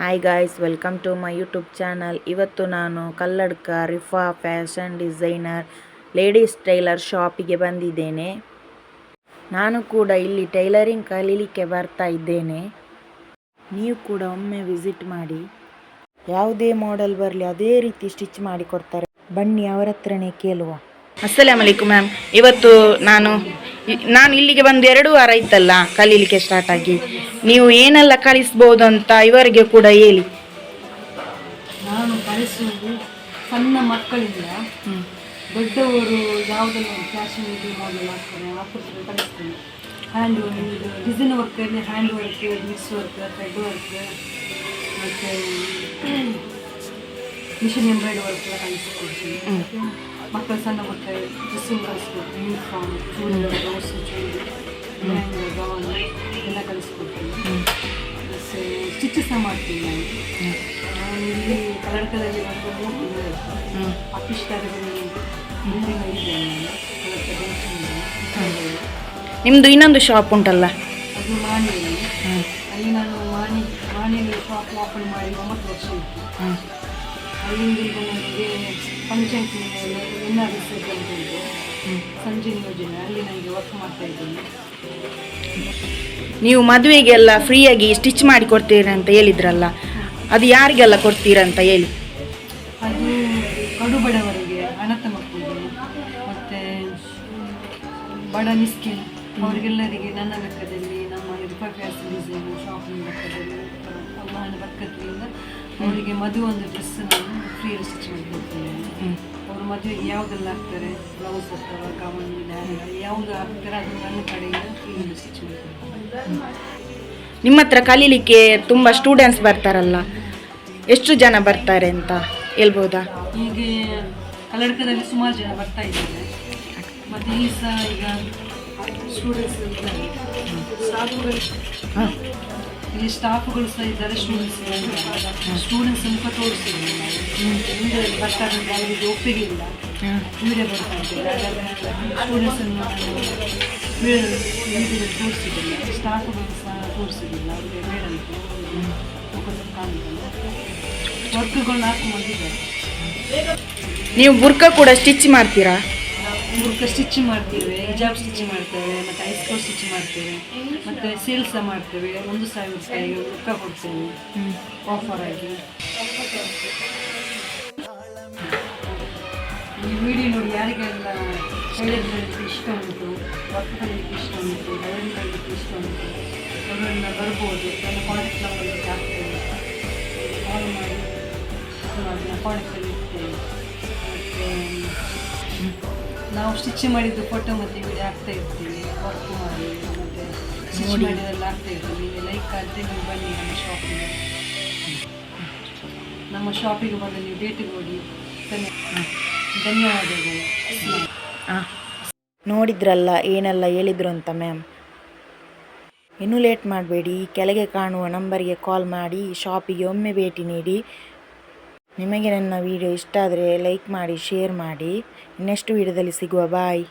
Hi guys welcome to my YouTube channel ಇವತ್ತು ನಾನು Kalladka, Rifa, fashion designer, ladies tailor ಶಾಪಿಗೆ ಬಂದಿದ್ದೇನೆ. ನಾನು ಕೂಡ ಇಲ್ಲಿ ಟೈಲರಿಂಗ್ ಕಲೀಲಿಕ್ಕೆ ಬರ್ತಾ ಇದ್ದೇನೆ. ನೀವು ಕೂಡ ಒಮ್ಮೆ ವಿಸಿಟ್ ಮಾಡಿ. ಯಾವುದೇ ಮಾಡೆಲ್ ಬರಲಿ, ಅದೇ ರೀತಿ ಸ್ಟಿಚ್ ಮಾಡಿ ಕೊಡ್ತಾರೆ. ಬನ್ನಿ ಅವರ ಹತ್ರನೇ ಕೇಳುವ. ಅಸ್ಸಲಾಮ್ ಅಲೈಕುಮ್ ಮ್ಯಾಮ್ ಇವತ್ತು ನಾನು ನಾನು ಇಲ್ಲಿಗೆ ಬಂದು ಎರಡು ವಾರ ಇತ್ತಲ್ಲ ಕಲೀಲಿಕ್ಕೆ ಸ್ಟಾರ್ಟ್ ಆಗಿ. ನೀವು ಏನೆಲ್ಲ ಕಲಿಸ್ಬೋದು ಅಂತ ಇವರಿಗೆ ಕೂಡ ಹೇಳಿ. ನಾನು ಕಲಿಸುವುದು ಸಣ್ಣ ಮಕ್ಕಳಿಂದ ದೊಡ್ಡವರು ಯಾವುದೆಲ್ಲ ಫ್ಯಾಷನ್ ಇದು ಮಾಡಲ್ ಆಗ್ತಾರೆ ಆ ಪುತ್ರ ಕಲಿಸ್ತೀನಿ. ಹ್ಯಾಂಡ್ ಇದು design work hand work mix work thread work ಮತ್ತು ಮಿಷಿನ್ ಎಂಬ್ರಾಯ್ಡ್ ವರ್ಕ್ ಎಲ್ಲ ಕಲಿಸ್ಕೊಡ್ತೀನಿ. ಮಕ್ಕಳ ಸಣ್ಣ ಮಕ್ಕಳ dressing ಕಲಿಸ್ಕೊಡ್ತೀನಿ uniform churidar blouse chudi lehenga gown ಎಲ್ಲ ಕಲಿಸ್ಕೊಡ್ತೀನಿ ಮತ್ತು ಸ್ಟಿಚ್ ಸಹ ಮಾಡ್ತೀನಿ ನಾನು ನಾನು ಇಲ್ಲಿ ಕರ್ನಾಟಕದಲ್ಲಿ ಒಂದು ಮೂರು ಆಫೀಸ್ ಕಾರ್ಯದಲ್ಲಿ ಬಿಲ್ಡಿಂಗ್ ಇದ್ದೇನೆ ನಿಮ್ಮದು ಇನ್ನೊಂದು ಶಾಪ್ ಉಂಟಲ್ಲ? ಅದು ಮಾಣಿಯಲ್ಲಿ ಅಲ್ಲಿ ನಾನು ಮಾಣಿ ಮಾಣಿಯಲ್ಲಿ ಶಾಪ್ ಓಪನ್ ಮಾಡಿ ಒಂಬತ್ತು ವರ್ಷ ಇತ್ತು ಅಲ್ಲಿಂದ ನನಗೆ ಪಂಚಾಯತ್ ಎನ್ ಆರ್ ಎಸ್ ಅಂತ ಇದೆ ಸಂಜೀನ್ ಯೋಜನೆ ಅಲ್ಲಿ ನನಗೆ ವರ್ಕ್ ಮಾಡ್ತಾ ಇದ್ದೀನಿ. ನೀವು ಮದುವೆಗೆಲ್ಲ ಫ್ರೀಯಾಗಿ ಸ್ಟಿಚ್ ಮಾಡಿ ಕೊಡ್ತೀರಂತ ಅಂತ ಹೇಳಿದ್ರಲ್ಲ ಅದು ಯಾರಿಗೆಲ್ಲ ಕೊಡ್ತೀರಂತ ಹೇಳಿ? ಅದು ಕಡುಬಡವರಿಗೆ ಅನಾಥ ಮಕ್ಕಳಿಗೆ ಮತ್ತು ಬಡ ಮಿಸ್ಕಿನ್ ಅವರಿಗೆಲ್ಲರಿಗೆ ನನ್ನ ಲೆಕ್ಕದಲ್ಲಿ ನಮ್ಮ ರೂಪಾಯಿ ಡಿಸೈನ್ ಶಾಪಿಂಗ್ ಲೆಕ್ಕದಲ್ಲಿ ಅಮ್ಮನ ಬಕ್ಕತ್ತಿನಿಂದ ಅವರಿಗೆ ಮದುವೆ ಒಂದು ಡ್ರೆಸ್ ನಾನು ಫ್ರೀಯಲ್ಲಿ ಸ್ಟಿಚ್ ಕೊಡ್ತೇನೆ. ಅವ್ರ ಮದುವೆಗೆ ಯಾವುದೆಲ್ಲ ಹಾಕ್ತಾರೆ? ಬ್ಲೌಸ್ ಹಾಕ್ತಾರೆ ಕಾಮನ್ ಯಾವುದು ಹಾಕ್ತಾರೆ ಅದು ನನ್ನ ಕಡೆಯಿಂದ ಮಾಡಿ ಕೊಡ್ತೇನೆ. ನಿಮ್ಮ ಹತ್ರ ಕಲೀಲಿಕ್ಕೆ ತುಂಬ ಸ್ಟೂಡೆಂಟ್ಸ್ ಬರ್ತಾರಲ್ಲ. ಎಷ್ಟು ಜನ ಬರ್ತಾರೆ ಅಂತ ಹೇಳ್ಬೋದಾ? ಈಗ ಕನ್ನಡಕದಲ್ಲಿ ಸುಮಾರು ಜನ ಬರ್ತಾ ಇದ್ದಾರೆ. ಮತ್ತು ಈ ಸಹ ಈಗ ಸ್ಟೂಡೆಂಟ್ಸ್ ಹಾಂ. ಇಲ್ಲಿ ಸ್ಟಾಫ್ಗಳು ಸಹ ಇದ್ದಾರೆ ಸ್ಟೂಡೆಂಟ್ಸ್ ಸ್ಟೂಡೆಂಟ್ಸ್ ಮುಖ ತೋರಿಸಿದ್ರು ಮುಂದೆ ಬರ್ತಾರೆ ಅವರಿಗೆ ಒಪ್ಪಿಗೆ ಇಲ್ಲ. ವಿಡಿಯೋ ಬರ್ತಾ ಇದ್ದಾರೆ ಸ್ಟೂಡೆಂಟ್ಸನ್ನು ತೋರಿಸಿದ್ದಿಲ್ಲ ಸ್ಟಾಫ್ಗಳು ಸಹ ತೋರಿಸಿದ್ದಿಲ್ಲ ಅವರಿಗೆ ಬೇಡಂತೆ ವರ್ಕ್ಗಳನ್ನ ಕಾಣುತ್ತಲ್ಲ ಬಂದಿದ್ದಾರೆ ನೀವು ಬುರ್ಕ ಕೂಡ ಸ್ಟಿಚ್ ಮಾಡ್ತೀರಾ? ಬುರ್ಕ ಸ್ಟಿಚ್ ಮಾಡ್ತೇವೆ, ಹಿಜಾಬ್ ಸ್ಟಿಚ್ ಮಾಡ್ತೇವೆ, ಮತ್ತು ಐಸ್ಕೋಟ್ ಸ್ಟಿಚ್ ಮಾಡ್ತೇವೆ, ಮತ್ತು ಸೇಲ್ಸ ಮಾಡ್ತೇವೆ, ಒಂದು ಸಾವಿರ ರೂಪಾಯಿ ರೊಕ್ಕ ಕೊಡ್ತೇವೆ ಆಫರ್ ಆಗಿ. ಈ ವಿಡಿಯೋ ನೋಡಿ ಯಾರಿಗೆಲ್ಲ ಹೇಳಿದ್ರೆ ಇಷ್ಟ ಉಂಟು ವರ್ಕ್ ಕಲಿಕ್ಕೆ ಇಷ್ಟ ಉಂಟು ಕಲಿಕ್ಕೆ ಇಷ್ಟ ಉಂಟು ಅವರನ್ನ ಬರ್ಬೋದು ನನ್ನ ಕಾಂಟ್ಯಾಕ್ಟ್ ನಂಬರ್ಗೆ ಹಾಕ್ತೇವೆ ಕಾಲ್ ಮಾಡಿ ಕಾಂಟ್ಯಾಕ್ಟಲ್ಲಿ ಇರ್ತೇವೆ ಮತ್ತು ನಾವು ಸ್ಟಿಚ್ ಮಾಡಿದ್ದು ಫೋಟೋ ಮತ್ತು ವಿಡಿಯೋ ಹಾಕ್ತಾ ಇರ್ತೀವಿ ವರ್ಕ್ ಮಾಡಿ ಮತ್ತೆ ಸ್ಟಿಚ್ ಮಾಡಿದೆಲ್ಲ ಹಾಕ್ತಾ ಇರ್ತೀವಿ. ನೀವು ಲೈಕ್ ಆದರೆ ನೀವು ಬನ್ನಿ ನಮ್ಮ ಶಾಪಿಗೆ ನಮ್ಮ ಶಾಪಿಗೆ ಬಂದು ನೀವು ಡೇಟಿಗೆ ಹೋಗಿ ಧನ್ಯ ಧನ್ಯವಾದಗಳು. ಹಾಂ ನೋಡಿದ್ರಲ್ಲ ಏನೆಲ್ಲ ಹೇಳಿದ್ರು ಅಂತ ಮ್ಯಾಮ್ ಇನ್ನೂ ಲೇಟ್ ಮಾಡಬೇಡಿ. ಕೆಳಗೆ ಕಾಣುವ ನಂಬರ್ಗೆ ಕಾಲ್ ಮಾಡಿ ಶಾಪಿಗೆ ಒಮ್ಮೆ ಭೇಟಿ ನೀಡಿ. ನಿಮಗೆ ನನ್ನ ವಿಡಿಯೋ ಇಷ್ಟ ಆದರೆ ಲೈಕ್ ಮಾಡಿ ಶೇರ್ ಮಾಡಿ. ನೆಕ್ಸ್ಟ್ ವಿಡಿಯೋದಲ್ಲಿ ಸಿಗುವ ಬಾಯ್.